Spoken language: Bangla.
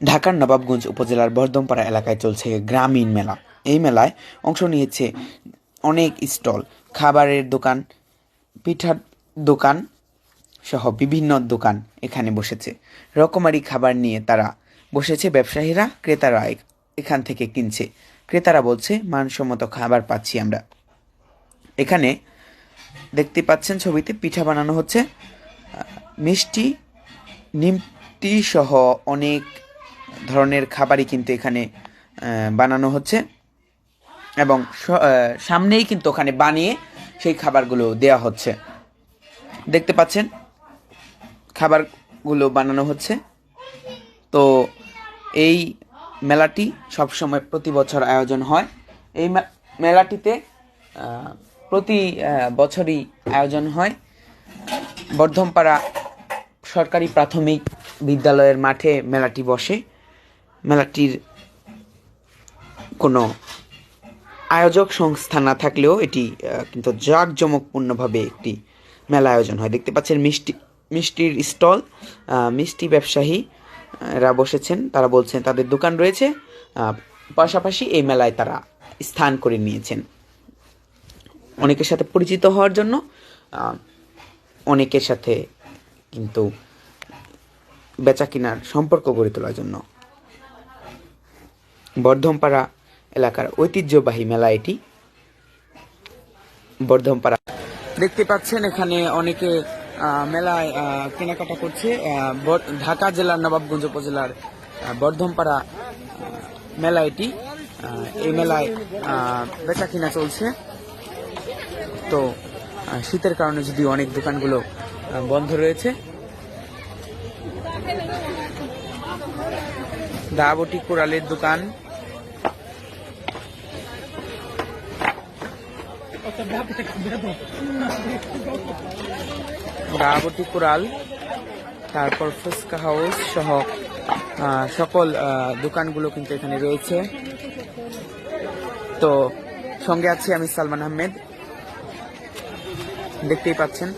ঢাকার নবাবগঞ্জ উপজেলার বর্ধমপাড়া এলাকায় চলছে গ্রামীণ মেলা। এই মেলায় অংশ নিয়েছে অনেক স্টল, খাবারের দোকান, পিঠার দোকান সহ বিভিন্ন দোকান এখানে বসেছে। রকমারি খাবার নিয়ে তারা বসেছে, ব্যবসায়ীরা, ক্রেতারা এখান থেকে কিনছে। ক্রেতারা বলছে, মানসম্মত খাবার পাচ্ছি আমরা। এখানে দেখতে পাচ্ছেন ছবিতে পিঠা বানানো হচ্ছে। মিষ্টি, নিমটি সহ অনেক ধরনের খাবারই কিন্তু এখানে বানানো হচ্ছে। এবং সামনেই কিন্তু ওখানে বানিয়ে সেই খাবারগুলো দেয়া হচ্ছে। দেখতে পাচ্ছেন, খাবারগুলো বানানো হচ্ছে। তো এই মেলাটি সবসময় প্রতি বছর আয়োজন হয়। এই মেলাটিতে প্রতি বছরই আয়োজন হয়। বর্ধমপাড়া সরকারি প্রাথমিক বিদ্যালয়ের মাঠে মেলাটি বসে। মেলাটির কোনো আয়োজক সংস্থা না থাকলেও এটি কিন্তু জাঁকজমকপূর্ণভাবে একটি মেলা আয়োজন হয়। দেখতে পাচ্ছেন মিষ্টি, মিষ্টির স্টল মিষ্টি ব্যবসায়ী রা বসেছেন। তারা বলছেন, তাদের দোকান রয়েছে। পাশাপাশি এই মেলায় তারা স্থান করে নিয়েছেন। অনেকের সাথে পরিচিত হওয়ার জন্য অনেকের সাথে কিন্তু বেচা কিনার সম্পর্ক গড়ে তোলার জন্য বর্ধমপাড়া এলাকার ঐতিহ্যবাহী মেলা এটি। বর্ধমপাড়া। দেখতে পাচ্ছেন এখানে অনেকে মেলায় কেনাকাটা করছে। ঢাকা জেলার নবাবগঞ্জ উপজেলার বর্ধমপাড়া মেলা এটি। এই মেলায় বেচা কিনা চলছে। তো শীতের কারণে যদি অনেক দোকানগুলো বন্ধ রয়েছে। দাবটি কোরালের দোকান। দাবটি কোরাল তারপর ফুচকা হাউস সহ সকল দোকানগুলো কিন্তু এখানে রয়েছে। তো সঙ্গে আছি আমি সালমান আহমেদ। দেখতেই পাচ্ছেন।